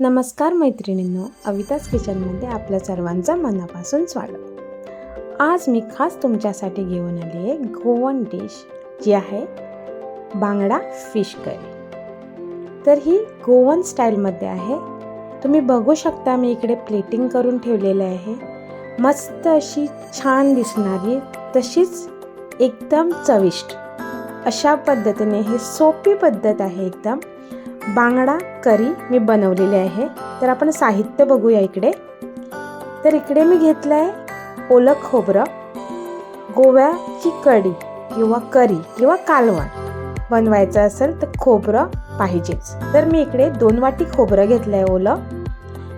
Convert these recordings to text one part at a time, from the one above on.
नमस्कार मैत्रिणींनो अविताच किचनमध्ये आपल्या सर्वांचं मनापासून स्वागत. आज मी खास तुमच्यासाठी घेऊन आली आहे गोवन डिश जी आहे बांगडा फिश करी. तर ही गोवन स्टाईलमध्ये आहे. तुम्ही बघू शकता मी इकडे प्लेटिंग करून ठेवलेलं आहे. मस्त अशी छान दिसणारी तशीच एकदम चविष्ट. अशा पद्धतीने ही सोपी पद्धत आहे एकदम. बांगडा करी मी बनवलेली आहे. तर आपण साहित्य बघूया इकडे. तर इकडे मी घेतलं आहे ओलं खोबरं गोव्याची कढी किंवा करी किंवा कालवण. बनवायचं असेल तर खोबरं पाहिजेच. तर मी इकडे दोन वाटी खोबरं घेतलं आहे ओलं.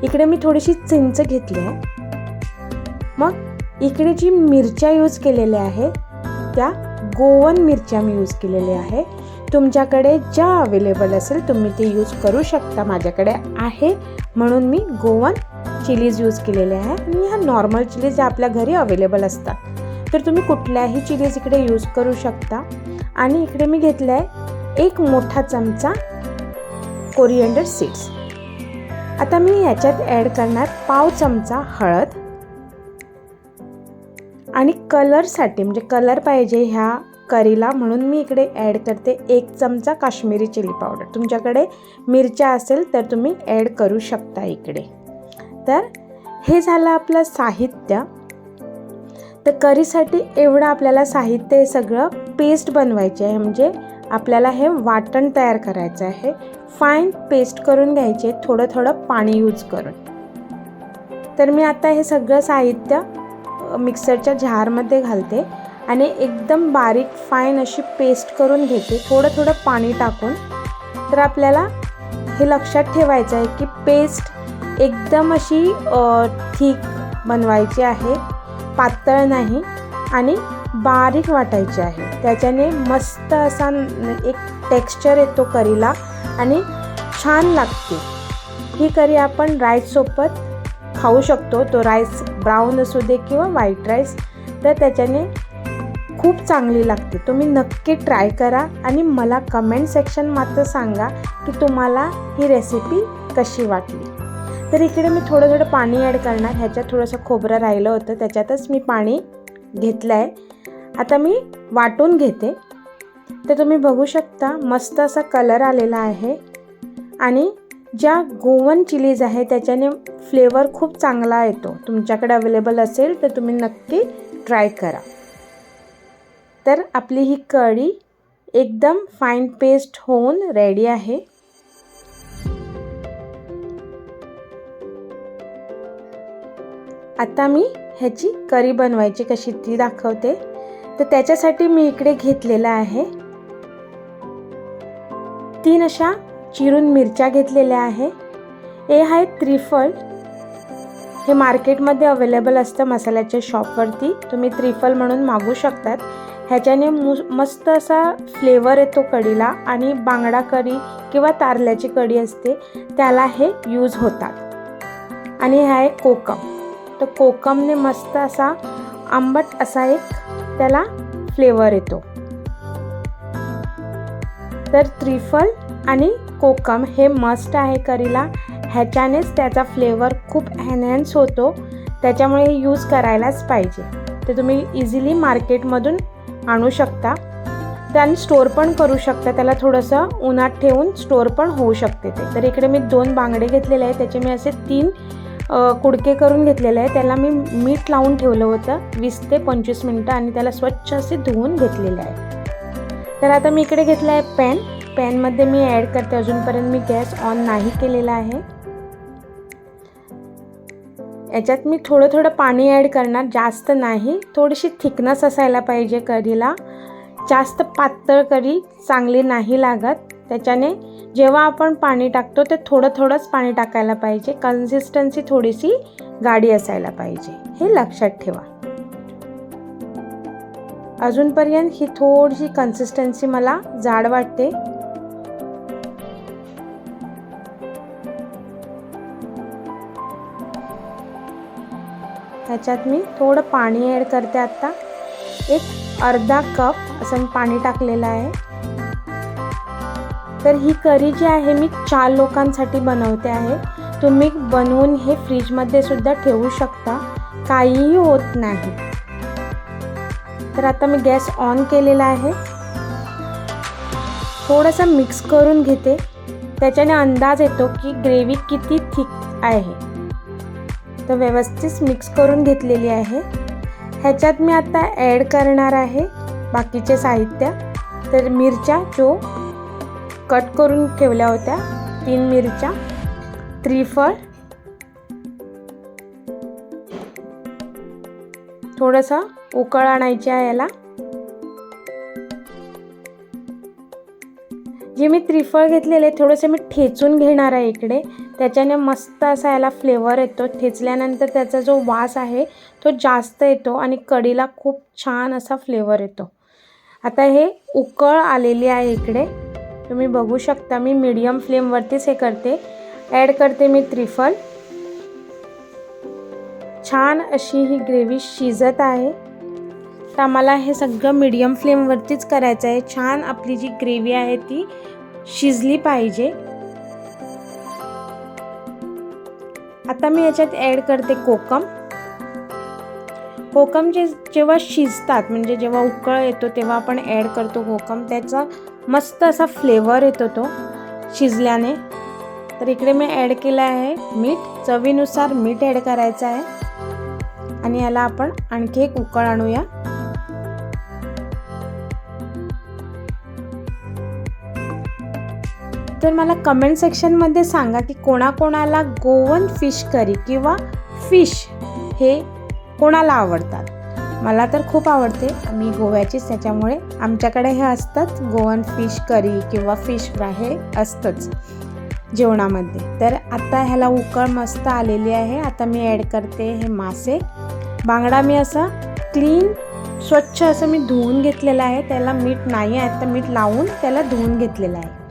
इकडे मी थोडीशी चिंच घेतली आहे. मग इकडे जी मिरच्या यूज केलेल्या आहेत त्या गोवन मिरच्या मी यूज केलेल्या आहे तुमच्याकडे ज्या अवेलेबल असेल तुम्ही ते यूज करू शकता. माझ्याकडे आहे. म्हणून मी गोवन चिलीज यूज केलेले आहे. आणि ह्या नॉर्मल चिलीज ज्या आपल्या घरी अवेलेबल असतात. तर तुम्ही कुठल्याही चिलीज इकडे यूज करू शकता. आणि इकडे मी घेतलं आहे एक मोठा चमचा कोरिएंडर सीड्स आता मी याच्यात ॲड करणार पाव चमचा हळद. आणि कलरसाठी म्हणजे कलर पाहिजे ह्या करीला म्हणून मी इकडे ॲड करते एक चमचा काश्मीरी चिली पावडर तुमच्याकडे मिरच्या असेल तर तुम्ही ॲड करू शकता इकडे. तर हे झालं आपलं साहित्य. तर करीसाठी एवढं आपल्याला साहित्य हे सगळं पेस्ट बनवायचे आहे. म्हणजे आपल्याला हे वाटण तयार करायचं आहे. फाईन पेस्ट करून घ्यायचे थोडं थोडं पाणी यूज करून. तर मी आता हे सगळं साहित्य मिक्सरच्या झारमध्ये घालते. आणि एकदम बारीक फाईन अशी पेस्ट करून घेते. थोडं थोडं पाणी टाकून. तर आपल्याला हे लक्षात ठेवायचं आहे की पेस्ट एकदम अशी थिक बनवायची आहे पातळ नाही आणि बारीक वाटायची आहे. त्याच्याने मस्त असा एक टेक्स्चर येतो करीला आणि छान लागते. ही करी आपण राईससोबत खाऊ शकतो. तो राईस ब्राऊन असू दे किंवा व्हाईट राईस तर त्याच्याने खूप चांगली लागते. तुम्ही नक्की ट्राय करा आणि मला कमेंट सेक्शन मात्र सांगा की तुम्हाला ही रेसिपी कशी वाटली. तर इकडे मी थोडं थोडं पाणी ॲड करणार. ह्याच्यात थोडंसं खोबरं राहिलं होतं त्याच्यातच मी पाणी घेतलं आहे आता मी वाटून घेते. तर तुम्ही बघू शकता मस्त असा कलर आलेला आहे. आणि ज्या गोवन चिलीज आहे त्याच्याने फ्लेवर खूप चांगला येतो. तुमच्याकडे अवेलेबल असेल तर तुम्ही नक्की ट्राय करा. तर आपली ही कढी एकदम फाईन पेस्ट होऊन रेडी आहे. आता मी ह्याची करी बनवायची कशी ती दाखवते. तर त्याच्यासाठी मी इकडे घेतलेला आहे. तीन अशा चिरून मिरच्या घेतलेल्या आहे. हे आहे त्रिफळ हे मार्केटमध्ये अवेलेबल असतं मसाल्याच्या शॉपवरती तुम्ही त्रिफल म्हणून मागू शकतात. ह्याच्याने मु मस्त असा फ्लेवर येतो कढीला आणि बांगडा कढी किंवा तारल्याची कढी असते त्याला हे यूज होतात. आणि हा आहे कोकम. तर कोकमने मस्त असा आंबट असा एक त्याला फ्लेवर येतो. तर त्रिफल आणि कोकम हे मस्ट आहे करीला. ह्याच्यानेच त्याचा फ्लेवर खूप एनहॅन्स होतो. त्याच्यामुळे हे यूज करायलाच पाहिजे. तर तुम्ही इझिली मार्केटमधून आणू शकता. त्याने स्टोअर पण करू शकता. त्याला थोडंसं उन्हात ठेवून स्टोअर पण होऊ शकते ते. तर इकडे मी दोन बांगडे घेतलेले आहे त्याचे मी असे तीन कुडके करून घेतलेले आहे त्याला मी मीठ लावून ठेवलं होतं. वीस ते पंचवीस मिनटं आणि त्याला स्वच्छ असे धुवून घेतलेले आहे. तर आता मी इकडे घेतलं आहे पॅन पॅनमध्ये मी ॲड करते. अजूनपर्यंत मी गॅस ऑन नाही केलेला आहे. याच्यात मी थोडं थोडं पाणी ॲड करणार जास्त नाही. थोडीशी थिकनेस असायला पाहिजे कढीला. जास्त पातळ कढी चांगली नाही लागत. त्याच्याने जेव्हा आपण पाणी टाकतो ते थोडं थोडंच पाणी टाकायला पाहिजे. कन्सिस्टन्सी थोडीशी गाडी असायला पाहिजे. हे लक्षात ठेवा. अजूनपर्यंत ही थोडीशी कन्सिस्टन्सी मला जाड वाटते. ह्याच्यात मी थोडं पाणी ॲड करते आत्ता एक अर्धा कप असं मी पाणी टाकलेलं आहे. तर ही करी जी आहे मी चार लोकांसाठी बनवते आहे. तुम्ही बनवून हे फ्रीजमध्ये सुद्धा ठेवू शकता. काहीही होत नाही. तर आता मी गॅस ऑन केलेला आहे. थोडंसं मिक्स करून घेते. त्याच्याने अंदाज येतो की ग्रेव्ही किती थिक आहे. तर व्यवस्थित मिक्स करून घेतलेली आहे. ह्याच्यात मी आता ॲड करणार आहे बाकीचे साहित्य. तर मिरच्या जो कट करून ठेवल्या होत्या तीन मिरच्या त्रिफळ थोडंसं उकळ आणायची आहे याला. जे मी त्रिफळ घेतलेले थोडंसं मी ठेचून घेणार आहे इकडे. त्याच्याने मस्त असा याला फ्लेवर येतो. ठेचल्यानंतर त्याचा जो वास आहे तो जास्त येतो आणि कढीला खूप छान असा फ्लेवर येतो. आता हे उकळ आलेली आहे इकडे. तुम्ही बघू शकता मी मीडियम फ्लेमवरतीच हे करते. ॲड करते मी त्रिफल. छान अशी ही ग्रेव्ही शिजत आहे. तर आम्हाला हे सगळं मीडियम फ्लेमवरतीच करायचं आहे. छान आपली जी ग्रेव्ही आहे ती शिजली पाहिजे. आता मी याच्यात ॲड करते कोकम. कोकम जे जेव्हा शिजतात म्हणजे जेव्हा उकळ येतो तेव्हा आपण ॲड करतो कोकम. त्याचा मस्त असा फ्लेवर येतो तो शिजल्याने. तर इकडे मी ॲड केलं आहे मीठ. चवीनुसार मीठ ॲड करायचं आहे. आणि याला आपण आणखी एक उकळ आणूया. तर मला कमेंट सेक्शनमध्ये सांगा की कोणाकोणाला गोवन फिश करी किंवा फिश हे कोणाला आवडतात? मला तर खूप आवडते. मी गोव्याचीच त्याच्यामुळे आमच्याकडे हे असतंच. गोवन फिश करी किंवा फिश फ्राय हे असतंच जेवणामध्ये. तर आता ह्याला उकळ मस्त आलेली आहे. आता मी ॲड करते हे मासे. बांगडा मी असा क्लीन स्वच्छ असं मी धुवून घेतलेलं आहे. त्याला मीठ नाही आहे. तर मीठ लावून त्याला धुवून घेतलेलं आहे.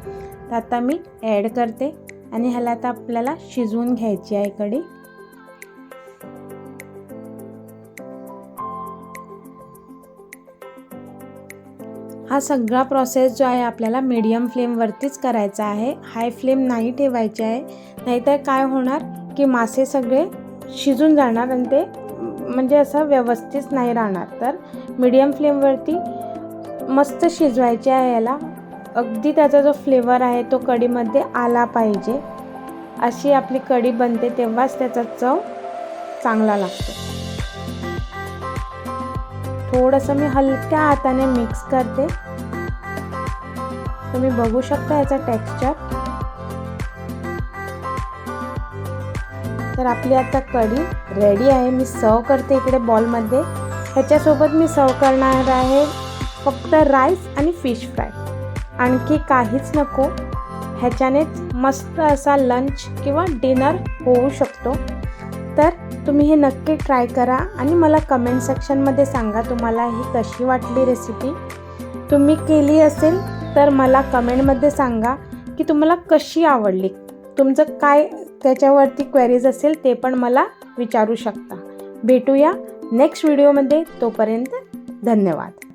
तर आता मी ॲड करते आणि ह्याला आता आपल्याला शिजवून घ्यायची आहे कढी. हा सगळा प्रोसेस जो आहे आपल्याला मीडियम फ्लेमवरतीच करायचा आहे. हाय फ्लेम नाही ठेवायचे आहे. नाहीतर काय होणार की मासे सगळे शिजून जाणार आणि ते म्हणजे असं व्यवस्थित नाही राहणार. तर मीडियम फ्लेमवरती मस्त शिजवायचे आहे याला. अगदी त्याचा जो फ्लेवर आहे तो कढीमध्ये आला पाहिजे. अशी आपली कढी बनते तेव्हाच त्याचा चव चांगला लागतो. थोडंसं मी हलक्या हाताने मिक्स करते. तुम्ही बघू शकता याचा टेक्स्चर तर आपली आता कढी रेडी आहे. मी सर्व करते इकडे बॉलमध्ये ह्याच्यासोबत मी सर्व करणार आहे फक्त राईस आणि फिश फ्राय आणखी काहीच नको. ह्याच्यानेच मस्त असा लंच किंवा डिनर होऊ शकतो. तर तुम्ही हे नक्की ट्राय करा आणि मला कमेंट सेक्शनमध्ये सांगा तुम्हाला ही कशी वाटली रेसिपी तुम्ही केली असेल तर मला कमेंटमध्ये सांगा की तुम्हाला कशी आवडली. तुमचं काय त्याच्यावरती क्वेरीज असेल ते पण मला विचारू शकता. भेटूया नेक्स्ट व्हिडिओमध्ये तोपर्यंत धन्यवाद.